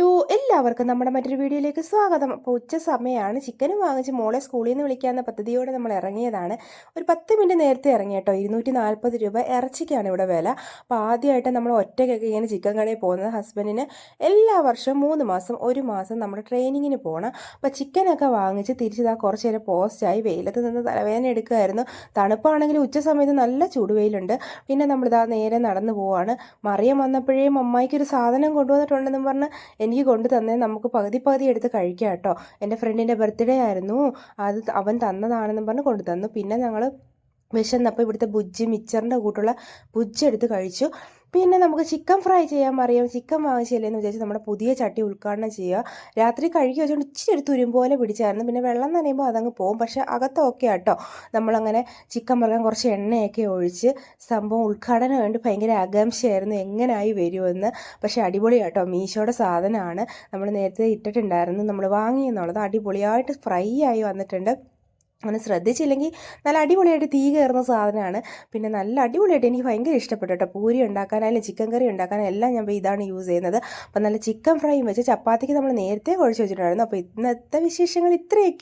Hello എല്ലാവർക്കും നമ്മുടെ മറ്റൊരു വീഡിയോയിലേക്ക് സ്വാഗതം. അപ്പോൾ ഉച്ച സമയമാണ്. ചിക്കനും വാങ്ങിച്ച് മോളെ സ്കൂളിൽ നിന്ന് വിളിക്കാവുന്ന പദ്ധതിയോടെ നമ്മൾ ഇറങ്ങിയതാണ്. ഒരു പത്ത് മിനിറ്റ് നേരത്തെ ഇറങ്ങി കേട്ടോ. ഇരുന്നൂറ്റി നാൽപ്പത് രൂപ ഇറച്ചിക്കാണ് ഇവിടെ വില. അപ്പോൾ ആദ്യമായിട്ട് നമ്മൾ ഒറ്റയ്ക്കൊക്കെ ഇങ്ങനെ ചിക്കൻ കടയിൽ പോകുന്നത് ഹസ്ബൻഡിന് എല്ലാ വർഷവും മൂന്ന് മാസം ഒരു മാസം നമ്മൾ ട്രെയിനിങ്ങിന് പോകണം. അപ്പോൾ ചിക്കനൊക്കെ വാങ്ങിച്ച് തിരിച്ചിതാ കുറച്ച് നേരം പോസ്റ്റായി വെയിലത്ത് നിന്ന് തലവേദന എടുക്കുമായിരുന്നു. തണുപ്പാണെങ്കിൽ ഉച്ച സമയത്ത് നല്ല ചൂടുവെയിലുണ്ട്. പിന്നെ നമ്മളിതാ നേരെ നടന്നു പോവാണ്. മറിയം വന്നപ്പോഴേ അമ്മായിക്ക് ഒരു സാധനം കൊണ്ടുവന്നിട്ടുണ്ടെന്നും പറഞ്ഞ് എനിക്ക് കൊണ്ടു തന്നേ നമുക്ക് പകുതി പകുതി എടുത്ത് കഴിക്കാം കേട്ടോ. എന്റെ ഫ്രണ്ടിന്റെ ബർത്ത്ഡേ ആയിരുന്നു. അത് അവൻ തന്നതാണെന്നും പറഞ്ഞ് കൊണ്ടു തന്നു. പിന്നെ ഞങ്ങൾ വിശന്നപ്പോൾ ഇവിടുത്തെ ബുജ്ജി മിച്ചറിന്റെ കൂട്ടുള്ള ബുജ്ജി എടുത്ത് കഴിച്ചു. പിന്നെ നമുക്ക് ചിക്കൻ ഫ്രൈ ചെയ്യാൻ അറിയാം ചിക്കൻ വാങ്ങിച്ചില്ലേന്ന് വിചാരിച്ച് നമ്മുടെ പുതിയ ചട്ടി ഉദ്ഘാടനം ചെയ്യുക. രാത്രി കഴുകി വെച്ചുകൊണ്ട് ഇച്ചിരി ഒരു തുരും പോലെ പിടിച്ചായിരുന്നു. പിന്നെ വെള്ളം നനയുമ്പോൾ അതങ്ങ് പോകും. പക്ഷേ അകത്ത് ഓക്കെ ആട്ടോ. നമ്മളങ്ങനെ ചിക്കൻ വറുക്കാൻ കുറച്ച് എണ്ണയൊക്കെ ഒഴിച്ച് സംഭവം ഉദ്ഘാടനം വേണ്ടി ഭയങ്കര ആകാംക്ഷയായിരുന്നു. എങ്ങനായി വരുമെന്ന്. പക്ഷേ അടിപൊളിയാട്ടോ. മീശോയുടെ സാധനമാണ്. നമ്മൾ നേരത്തെ ഇട്ടിട്ടുണ്ടായിരുന്നു. നമ്മൾ വാങ്ങിയെന്നുള്ളത് അടിപൊളിയായിട്ട് ഫ്രൈ ആയി വന്നിട്ടുണ്ട്. അങ്ങനെ ശ്രദ്ധിച്ചില്ലെങ്കിൽ നല്ല അടിപൊളിയായിട്ട് തീ കയറുന്ന സാധനമാണ്. പിന്നെ നല്ല അടിപൊളിയായിട്ട് എനിക്ക് ഭയങ്കര ഇഷ്ടപ്പെട്ടു കേട്ടോ. പൂരി ഉണ്ടാക്കാനായാലും ചിക്കൻ കറി ഉണ്ടാക്കാനും എല്ലാം ഞാൻ ഇതാണ് യൂസ് ചെയ്യുന്നത്. അപ്പം നല്ല ചിക്കൻ ഫ്രൈയും വെച്ച് ചപ്പാത്തിക്ക് നമ്മൾ നേരത്തെ കുഴച്ച് വെച്ചിട്ടുണ്ടായിരുന്നു. അപ്പോൾ ഇന്നത്തെ വിശേഷങ്ങൾ ഇത്രയൊക്കെ